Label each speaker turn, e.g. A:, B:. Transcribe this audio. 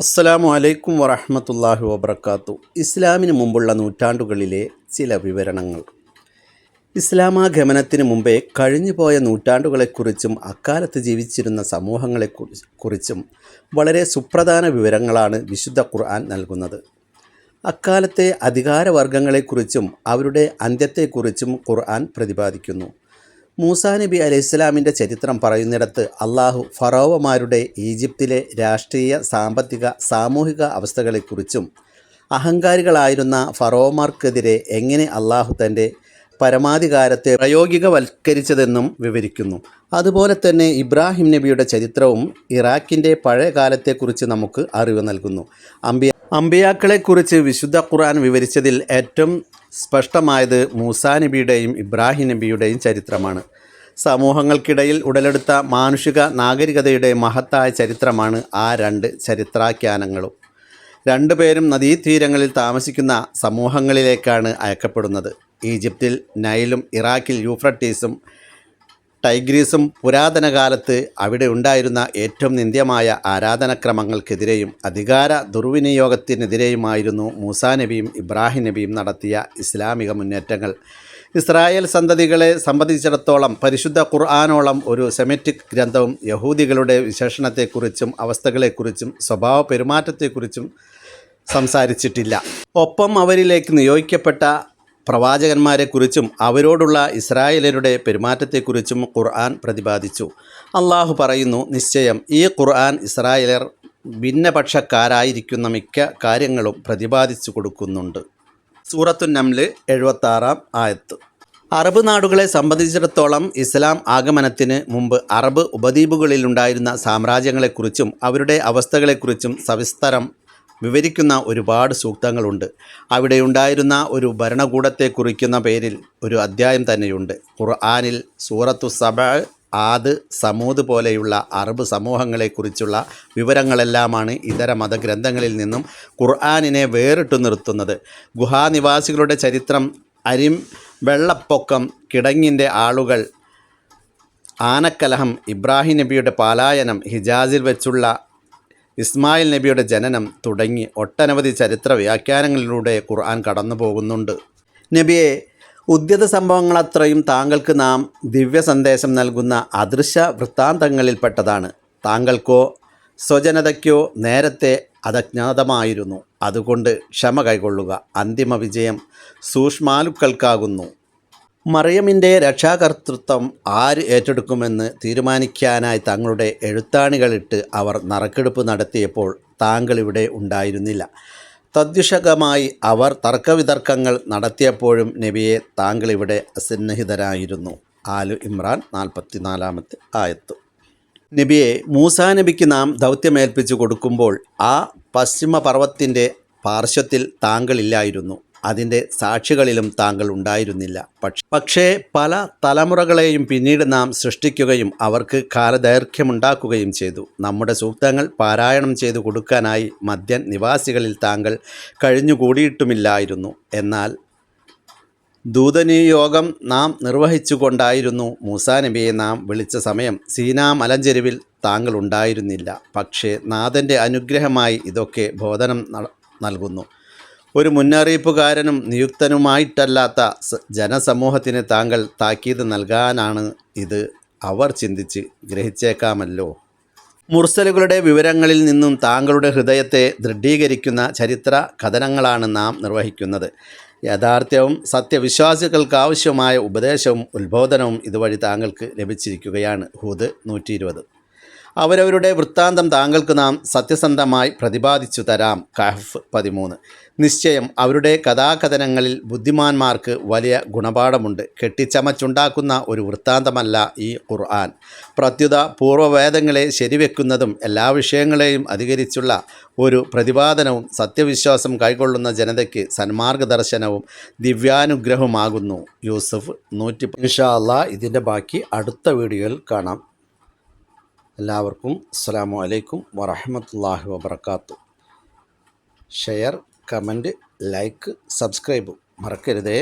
A: അസ്സലാമു അലൈക്കും വറഹമത്തല്ലാഹി വബർക്കാത്തു ഇസ്ലാമിന് മുമ്പുള്ള നൂറ്റാണ്ടുകളിലെ ചില വിവരണങ്ങൾ. ഇസ്ലാമാഗമനത്തിന് മുമ്പേ കഴിഞ്ഞുപോയ നൂറ്റാണ്ടുകളെക്കുറിച്ചും അക്കാലത്ത് ജീവിച്ചിരുന്ന സമൂഹങ്ങളെക്കുറിച്ചും വളരെ സുപ്രധാന വിവരങ്ങളാണ് വിശുദ്ധ ഖുർആൻ നൽകുന്നത്. അക്കാലത്തെ അധികാരവർഗങ്ങളെക്കുറിച്ചും അവരുടെ അന്ത്യത്തെക്കുറിച്ചും ഖുർആൻ പ്രതിപാദിക്കുന്നു. മൂസാ നബി അലൈഹി ഇസ്ലാമിന്റെ ചരിത്രം പറയുന്നിടത്ത് അള്ളാഹു ഫറോവമാരുടെ ഈജിപ്തിലെ രാഷ്ട്രീയ സാമ്പത്തിക സാമൂഹിക അവസ്ഥകളെക്കുറിച്ചും അഹങ്കാരികളായിരുന്ന ഫറോവമാർക്കെതിരെ എങ്ങനെ അള്ളാഹു തന്റെ പരമാധികാരത്തെ പ്രായോഗികവൽക്കരിച്ചതെന്നും വിവരിക്കുന്നു. അതുപോലെ തന്നെ ഇബ്രാഹിം നബിയുടെ ചരിത്രവും ഇറാഖിന്റെ പഴയ കാലത്തെക്കുറിച്ച് നമുക്ക് അറിവ് നൽകുന്നു. അമ്പിയ അമ്പിയാക്കളെക്കുറിച്ച് വിശുദ്ധ ഖുർആൻ വിവരിച്ചതിൽ ഏറ്റവും സ്പഷ്ടമായത് മൂസാ നബിയുടെയും ഇബ്രാഹിം നബിയുടെയും ചരിത്രമാണ്. സമൂഹങ്ങൾക്കിടയിൽ ഉടലെടുത്ത മാനുഷിക നാഗരികതയുടെ മഹത്തായ ചരിത്രമാണ് ആ രണ്ട് ചരിത്രാഖ്യാനങ്ങളും. രണ്ടുപേരും നദീതീരങ്ങളിൽ താമസിക്കുന്ന സമൂഹങ്ങളിലേക്കാണ് അയക്കപ്പെടുന്നത്. ഈജിപ്തിൽ നൈലും ഇറാഖിൽ യൂഫ്രട്ടീസും ടൈഗ്രീസും പുരാതന കാലത്ത് അവിടെ ഉണ്ടായിരുന്ന ഏറ്റവും നിന്ദ്യമായ ആരാധനക്രമങ്ങൾക്കെതിരെയും അധികാര ദുർവിനിയോഗത്തിനെതിരെയുമായിരുന്നു മൂസാ നബിയും ഇബ്രാഹിം നബിയും നടത്തിയ ഇസ്ലാമിക മുന്നേറ്റങ്ങൾ. ഇസ്രായേൽ സന്തതികളെ സംബന്ധിച്ചിടത്തോളം പരിശുദ്ധ ഖുർആാനോളം ഒരു സെമറ്റിക് ഗ്രന്ഥവും യഹൂദികളുടെ വിശേഷണത്തെക്കുറിച്ചും അവസ്ഥകളെക്കുറിച്ചും സ്വഭാവ പെരുമാറ്റത്തെക്കുറിച്ചും സംസാരിച്ചിട്ടില്ല. ഒപ്പം അവരിലേക്ക് നിയോഗിക്കപ്പെട്ട പ്രവാചകന്മാരെക്കുറിച്ചും അവരോടുള്ള ഇസ്രായേലരുടെ പെരുമാറ്റത്തെക്കുറിച്ചും ഖുർആൻ പ്രതിപാദിച്ചു. അള്ളാഹു പറയുന്നു നിശ്ചയം ഈ ഖുർആൻ ഇസ്രായേലർ ഭിന്നപക്ഷക്കാരായിരിക്കുന്ന മിക്ക കാര്യങ്ങളും പ്രതിപാദിച്ചു കൊടുക്കുന്നുണ്ട്. സൂറത്തു നംൽ എഴുപത്താറാം ആയത്ത്. അറബ് നാടുകളെ സംബന്ധിച്ചിടത്തോളം ഇസ്ലാം ആഗമനത്തിന് മുമ്പ് അറബ് ഉപദ്വീപുകളിലുണ്ടായിരുന്ന സാമ്രാജ്യങ്ങളെക്കുറിച്ചും അവരുടെ അവസ്ഥകളെക്കുറിച്ചും സവിസ്തരം വിവരിക്കുന്ന ഒരുപാട് സൂക്തങ്ങളുണ്ട്. അവിടെ ഉണ്ടായിരുന്ന ഒരു ഭരണകൂടത്തെ കുറിക്കുന്ന പേരിൽ ഒരു അധ്യായം തന്നെയുണ്ട്. ഖുർആാനിൽ സൂറത്തു സബ ആദ് സമൂത് പോലെയുള്ള അറബ് സമൂഹങ്ങളെക്കുറിച്ചുള്ള വിവരങ്ങളെല്ലാമാണ് ഇതര മതഗ്രന്ഥങ്ങളിൽ നിന്നും ഖുർആാനിനെ വേറിട്ടു നിർത്തുന്നത്. ഗുഹാനിവാസികളുടെ ചരിത്രം അരിം വെള്ളപ്പൊക്കം കിടങ്ങിന്റെ ആളുകൾ ആനക്കലഹം ഇബ്രാഹിം നബിയുടെ പാലായനം ഹിജാസിൽ വെച്ചുള്ള ഇസ്മായിൽ നബിയുടെ ജനനം തുടങ്ങി ഒട്ടനവധി ചരിത്ര വ്യാഖ്യാനങ്ങളിലൂടെ ഖുർആൻ കടന്നു പോകുന്നുണ്ട്. നബിയെ ഉദ്യത സംഭവങ്ങളത്രയും താങ്കൾക്ക് നാം ദിവ്യ സന്ദേശം നൽകുന്ന അദൃശ്യ വൃത്താന്തങ്ങളിൽപ്പെട്ടതാണ്. താങ്കൾക്കോ സ്വജനതയ്ക്കോ നേരത്തെ അതജ്ഞാതമായിരുന്നു അതുകൊണ്ട് ക്ഷമ കൈകൊള്ളുക അന്തിമ വിജയം സൂക്ഷ്മാലുക്കൾക്കാകുന്നു. മറിയമിന്റെ രക്ഷാകർത്തൃത്വം ആര് ഏറ്റെടുക്കുമെന്ന് തീരുമാനിക്കാനായി തങ്ങളുടെ എഴുത്താണികളിട്ട് അവർ നറുക്കെടുപ്പ് നടത്തിയപ്പോൾ താങ്കൾ ഇവിടെ ഉണ്ടായിരുന്നില്ല. തദ്വിഷകമായി അവർ തർക്കവിതർക്കങ്ങൾ നടത്തിയപ്പോഴും നബിയെ താങ്കൾ ഇവിടെ അസന്നിഹിതരായിരുന്നു. ആലു ഇമ്രാൻ നാൽപ്പത്തിനാലാമത്തെ ആയത്തു. നബിയെ മൂസാ നബിക്ക് നാം ദൗത്യമേൽപ്പിച്ചു കൊടുക്കുമ്പോൾ ആ പശ്ചിമ പർവത്തിന്റെ പാർശ്വത്തിൽ താങ്കളില്ലായിരുന്നു. അതിന്റെ സാക്ഷികളിലും താങ്കൾ ഉണ്ടായിരുന്നില്ല. പക്ഷെ പക്ഷേ പല തലമുറകളെയും പിന്നീട് നാം സൃഷ്ടിക്കുകയും അവർക്ക് കാലദൈർഘ്യമുണ്ടാക്കുകയും ചെയ്തു. നമ്മുടെ സൂക്തങ്ങൾ പാരായണം ചെയ്തു കൊടുക്കാനായി മദ്യൻ നിവാസികളിൽ താങ്കൾ കഴിഞ്ഞുകൂടിയിട്ടുമില്ലായിരുന്നു. എന്നാൽ ദൂതനിയോഗം നാം നിർവഹിച്ചുകൊണ്ടായിരുന്നു മൂസാ നബിയെ നാം വിളിച്ച സമയം. സീനാ മലഞ്ചെരുവിൽ താങ്കൾ ഉണ്ടായിരുന്നില്ല. പക്ഷേ നാഥന്റെ അനുഗ്രഹമായി ഇതൊക്കെ ബോധനം നൽകുന്നു. ഒരു മുന്നറിയിപ്പുകാരനും നിയുക്തനുമായിട്ടല്ലാത്ത ജനസമൂഹത്തിന് താങ്കൾ താക്കീത് നൽകാനാണ് ഇത് അവർ ചിന്തിച്ച് ഗ്രഹിച്ചേക്കാമല്ലോ. മുർസലുകളുടെ വിവരങ്ങളിൽ നിന്നും താങ്കളുടെ ഹൃദയത്തെ ദൃഢീകരിക്കുന്ന ചരിത്ര കഥനങ്ങളാണ് നാം നിർവഹിക്കുന്നത്. യാഥാർത്ഥ്യവും സത്യവിശ്വാസികൾക്കാവശ്യമായ ഉപദേശവും ഉത്ബോധനവും ഇതുവഴി താങ്കൾക്ക് ലഭിച്ചിരിക്കുകയാണ്. ഹൂദ് നൂറ്റി അവരവരുടെ വൃത്താന്തം താങ്കൾക്ക് നാം സത്യസന്ധമായി പ്രതിപാദിച്ചു തരാം. കഹഫ് പതിമൂന്ന്. നിശ്ചയം അവരുടെ കഥാകഥനങ്ങളിൽ ബുദ്ധിമാന്മാർക്ക് വലിയ ഗുണപാഠമുണ്ട്. കെട്ടിച്ചമച്ചുണ്ടാക്കുന്ന ഒരു വൃത്താന്തമല്ല ഈ ഖുർആൻ. പ്രത്യുത പൂർവവേദങ്ങളെ ശരിവെക്കുന്നതും എല്ലാ വിഷയങ്ങളെയും അധികരിച്ചുള്ള ഒരു പ്രതിപാദനവും സത്യവിശ്വാസം കൈക്കൊള്ളുന്ന ജനതയ്ക്ക് സന്മാർഗദർശനവും ദിവ്യാനുഗ്രഹമാകുന്നു യൂസഫ് നൂറ്റി ഇൻഷാ ഇതിന്റെ ബാക്കി അടുത്ത വീഡിയോയിൽ കാണാം. എല്ലാവർക്കും അസ്സാം വലൈക്കും വറഹമത്തല്ലാഹി വബർക്കാത്തു ഷെയർ കമന്റ് ലൈക്ക് സബ്സ്ക്രൈബ് മറക്കരുതേ.